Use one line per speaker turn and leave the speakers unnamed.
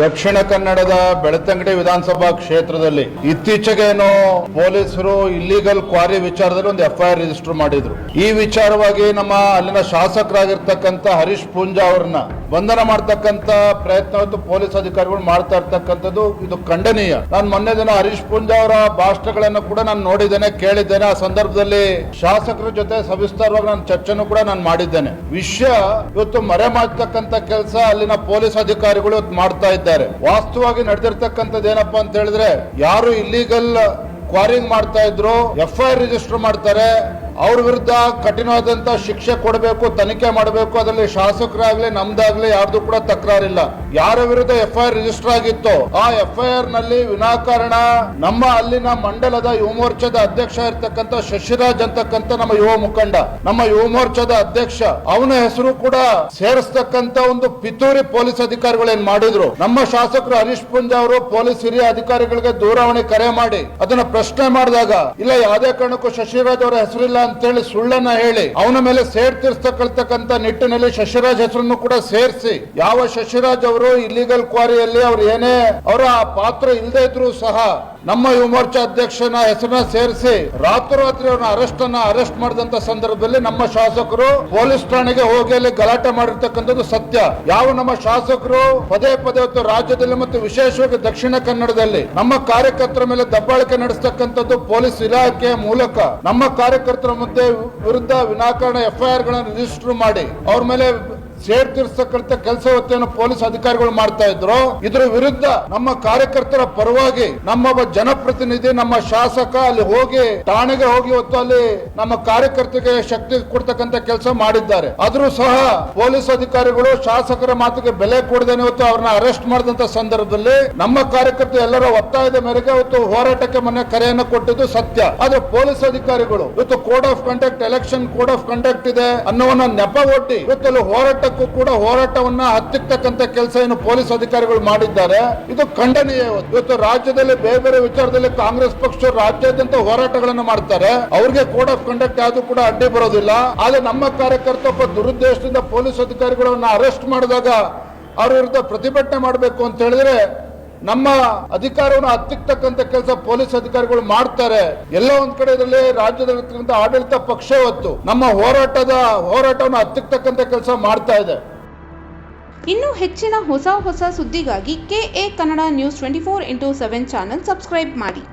ದಕ್ಷಿಣ ಕನ್ನಡದ ಬೆಳತಂಗಡಿ ವಿಧಾನಸಭಾ ಕ್ಷೇತ್ರದಲ್ಲಿ ಇತ್ತೀಚೆಗೇನು ಪೊಲೀಸರು ಇಲ್ಲಿಗಲ್ ಕ್ವಾರಿ ವಿಚಾರದಲ್ಲಿ ಒಂದು ಎಫ್ಐಆರ್ ರಿಜಿಸ್ಟರ್ ಮಾಡಿದ್ರು. ಈ ವಿಚಾರವಾಗಿ ನಮ್ಮ ಅಲ್ಲಿನ ಶಾಸಕರಾಗಿರ್ತಕ್ಕಂಥ ಹರೀಶ್ ಪೂಂಜಾ ಅವ್ರನ್ನ ಬಂಧನ ಮಾಡ್ತಕ್ಕಂಥ ಪ್ರಯತ್ನ ಪೊಲೀಸ್ ಅಧಿಕಾರಿಗಳು ಮಾಡ್ತಾ ಇರ್ತಕ್ಕಂಥದ್ದು ಇದು ಖಂಡನೀಯ. ನಾನು ಮೊನ್ನೆ ದಿನ ಹರೀಶ್ ಪೂಂಜಾ ಅವರ ಭಾಷಣಗಳನ್ನು ಕೂಡ ನಾನು ನೋಡಿದ್ದೇನೆ, ಕೇಳಿದ್ದೇನೆ. ಆ ಸಂದರ್ಭದಲ್ಲಿ ಶಾಸಕರ ಜೊತೆ ಸವಿಸ್ತಾರವಾಗಿ ನಾನು ಚರ್ಚೆನೂ ಕೂಡ ನಾನು ಮಾಡಿದ್ದೇನೆ. ವಿಷಯ ಇವತ್ತು ಮರೆ ಮಾಡ್ತಕ್ಕಂಥ ಕೆಲಸ ಅಲ್ಲಿನ ಪೊಲೀಸ್ ಅಧಿಕಾರಿಗಳು ಇವತ್ತು ಮಾಡ್ತಾ ಇದ್ದಾರೆ. ವಾಸ್ತವವಾಗಿ ನಡೆದಿರ್ತಕ್ಕಂಥದ್ದು ಏನಪ್ಪಾ ಅಂತ ಹೇಳಿದ್ರೆ, ಯಾರು ಇಲ್ಲಿಗಲ್ ಕ್ವಾರಿಂಗ್ ಮಾಡ್ತಾ ಇದ್ರು ಎಫ್ ಐ ರಿಜಿಸ್ಟರ್ ಮಾಡ್ತಾರೆ, ಅವ್ರ ವಿರುದ್ಧ ಕಠಿಣವಾದಂತ ಶಿಕ್ಷೆ ಕೊಡಬೇಕು, ತನಿಖೆ ಮಾಡಬೇಕು, ಅದರಲ್ಲಿ ಶಾಸಕರಾಗ್ಲಿ, ನಮ್ದಾಗ್ಲಿ ಯಾರ್ದು ಕೂಡ ತಕರಾರಿಲ್ಲ. ಯಾರ ವಿರುದ್ಧ ಎಫ್ಐಆರ್ ರಿಜಿಸ್ಟರ್ ಆಗಿತ್ತು, ಆ ಎಫ್ಐಆರ್ನಲ್ಲಿ ವಿನಾಕಾರಣ. ನಮ್ಮ ಅಲ್ಲಿನ ಮಂಡಲದ ಯುವ ಮೋರ್ಚಾದ ಅಧ್ಯಕ್ಷ ಇರ್ತಕ್ಕಂಥ ಶಶಿರಾಜ್ ಅಂತಕ್ಕಂಥ ನಮ್ಮ ಯುವ ಮುಖಂಡ, ನಮ್ಮ ಯುವ ಮೋರ್ಚಾದ ಅಧ್ಯಕ್ಷ, ಅವನ ಹೆಸರು ಕೂಡ ಸೇರಿಸ್ತಕ್ಕಂತ ಒಂದು ಪಿತೂರಿ ಪೊಲೀಸ್ ಅಧಿಕಾರಿಗಳು ಏನ್ ಮಾಡಿದ್ರು? ನಮ್ಮ ಶಾಸಕರು ಹರೀಶ್ ಪುಂಜ ಅವರು ಪೊಲೀಸ್ ಹಿರಿಯ ಅಧಿಕಾರಿಗಳಿಗೆ ದೂರವಾಣಿ ಕರೆ ಮಾಡಿ ಅದನ್ನ ಪ್ರಶ್ನೆ ಮಾಡಿದಾಗ, ಇಲ್ಲ, ಯಾವುದೇ ಕಾರಣಕ್ಕೂ ಶಶಿರಾಜ್ ಅವರ ಹೆಸರಿಲ್ಲ ಅಂತ ಹೇಳಿ ಸುಳ್ಳನ್ನ ಹೇಳಿ, ಅವನ ಮೇಲೆ ಸೇರ್ತಿರ್ತಕ್ಕಂತ ನಿಟ್ಟಿನಲ್ಲಿ ಶಶಿರಾಜ್ ಹೆಸರನ್ನು ಕೂಡ ಸೇರಿಸಿ, ಯಾವ ಶಶಿರಾಜ್ ಅವರು ಇಲ್ಲಿಗಲ್ ಕ್ವಾರಿಯಲ್ಲಿ ಅವ್ರು ಏನೇ ಅವರ ಪಾತ್ರ ಇಲ್ಲದೆ ಇದ್ರು ಸಹ ನಮ್ಮ ಯುವ ಮೋರ್ಚಾ ಅಧ್ಯಕ್ಷನ ಹೆಸರನ್ನ ಸೇರಿಸಿ ರಾತ್ರೋರಾತ್ರಿ ಅವ್ರನ್ನ ಅರೆಸ್ಟ್ ಅನ್ನ ಅರೆಸ್ಟ್ ಮಾಡಿದಂತ ಸಂದರ್ಭದಲ್ಲಿ ನಮ್ಮ ಶಾಸಕರು ಪೊಲೀಸ್ ಠಾಣೆಗೆ ಹೋಗಿ ಅಲ್ಲಿ ಗಲಾಟೆ ಮಾಡಿರ್ತಕ್ಕಂಥದ್ದು ಸತ್ಯ. ಯಾವ ನಮ್ಮ ಶಾಸಕರು ಪದೇ ಪದೇ ಹೊತ್ತು ರಾಜ್ಯದಲ್ಲಿ ಮತ್ತು ವಿಶೇಷವಾಗಿ ದಕ್ಷಿಣ ಕನ್ನಡದಲ್ಲಿ ನಮ್ಮ ಕಾರ್ಯಕರ್ತರ ಮೇಲೆ ದಬ್ಬಾಳಿಕೆ ನಡೆಸತಕ್ಕಂಥದ್ದು ಪೊಲೀಸ್ ಇಲಾಖೆಯ ಮೂಲಕ. ನಮ್ಮ ಕಾರ್ಯಕರ್ತರ ಮುಂದೆ ವಿರುದ್ಧ ವಿನಾಕಾರಣ ಎಫ್ಐಆರ್ಗಳನ್ನು ರಿಜಿಸ್ಟರ್ ಮಾಡಿ. ಅವ್ರ ಮೇಲೆ ಸೇಡ್ ತೀರ್ಸ್ತಕ್ಕಂಥ ಕೆಲಸ ಹೊತ್ತೇನು ಪೊಲೀಸ್ ಅಧಿಕಾರಿಗಳು ಮಾಡ್ತಾ ಇದ್ರು. ಇದ್ರ ವಿರುದ್ಧ ನಮ್ಮ ಕಾರ್ಯಕರ್ತರ ಪರವಾಗಿ ನಮ್ಮ ಒಬ್ಬ ಜನಪ್ರತಿನಿಧಿ, ನಮ್ಮ ಶಾಸಕ ಅಲ್ಲಿ ಹೋಗಿ ಠಾಣೆಗೆ ಹೋಗಿ ಹೊತ್ತು ಅಲ್ಲಿ ನಮ್ಮ ಕಾರ್ಯಕರ್ತರಿಗೆ ಶಕ್ತಿ ಕೊಡ್ತಕ್ಕಂಥ ಕೆಲಸ ಮಾಡಿದ್ದಾರೆ. ಆದ್ರೂ ಸಹ ಪೊಲೀಸ್ ಅಧಿಕಾರಿಗಳು ಶಾಸಕರ ಮಾತಿಗೆ ಬೆಲೆ ಕೊಡದೇನೆ ಹೊತ್ತು ಅವ್ರನ್ನ ಅರೆಸ್ಟ್ ಮಾಡಿದಂತ ಸಂದರ್ಭದಲ್ಲಿ ನಮ್ಮ ಕಾರ್ಯಕರ್ತರು ಎಲ್ಲರ ಒತ್ತಾಯದ ಮೇರೆಗೆ ಅವತ್ತು ಹೋರಾಟಕ್ಕೆ ಮೊನ್ನೆ ಕರೆಯನ್ನು ಕೊಟ್ಟಿದ್ದು ಸತ್ಯ. ಆದ್ರೆ ಪೊಲೀಸ್ ಅಧಿಕಾರಿಗಳು, ಇವತ್ತು code of conduct election code of conduct ಇದೆ ಅನ್ನೋವನ್ನ ನೆಪ ಒಟ್ಟಿ ಇವತ್ತು ಅಲ್ಲಿ ಹೋರಾಟಕ್ಕೂ ಕೂಡ ಹೋರಾಟವನ್ನ ಹತ್ತಿಕ್ಕತಕ್ಕಂತ ಕೆಲಸ ಏನು ಪೊಲೀಸ್ ಅಧಿಕಾರಿಗಳು ಮಾಡಿದ್ದಾರೆ. ಇದು ಖಂಡನೀಯ ಇವತ್ತು. ರಾಜ್ಯದಲ್ಲಿ ಬೇರೆ ಬೇರೆ ವಿಚಾರದಲ್ಲಿ ಕಾಂಗ್ರೆಸ್ ಪಕ್ಷ ರಾಜ್ಯಾದ್ಯಂತ ಹೋರಾಟಗಳನ್ನು ಮಾಡ್ತಾರೆ. ಅವ್ರಿಗೆ ಕೋಡ್ ಆಫ್ ಕಂಡಕ್ಟ್ ಯಾವುದು ಕೂಡ ಅಡ್ಡಿ ಬರೋದಿಲ್ಲ. ಆದ್ರೆ ನಮ್ಮ ಕಾರ್ಯಕರ್ತ ಒಬ್ಬ ದುರುದ್ದೇಶದಿಂದ ಪೊಲೀಸ್ ಅಧಿಕಾರಿಗಳನ್ನ ಅರೆಸ್ಟ್ ಮಾಡಿದಾಗ ಅವ್ರ ವಿರುದ್ಧ ಪ್ರತಿಭಟನೆ ಮಾಡಬೇಕು ಅಂತ ಹೇಳಿದ್ರೆ ನಮ್ಮ ಅಧಿಕಾರವನ್ನು ಹತ್ತಿಕ್ತಕ್ಕಂತ ಕೆಲಸ ಪೊಲೀಸ್ ಅಧಿಕಾರಿಗಳು ಮಾಡ್ತಾರೆ. ಎಲ್ಲ ಒಂದ್ ಕಡೆ ಇದರಲ್ಲಿ ರಾಜ್ಯದಲ್ಲಿರ್ತಕ್ಕಂಥ ಆಡಳಿತ ಪಕ್ಷ ಹೊತ್ತು ನಮ್ಮ ಹೋರಾಟದ ಹೋರಾಟವನ್ನು ಹತ್ತಿಕ್ತಕ್ಕಂತ ಕೆಲಸ ಮಾಡ್ತಾ ಇದೆ.
ಇನ್ನು ಹೆಚ್ಚಿನ ಹೊಸ ಹೊಸ ಸುದ್ದಿಗಾಗಿ K A Kannada news twenty four into seven channel subscribe ಮಾಡಿ.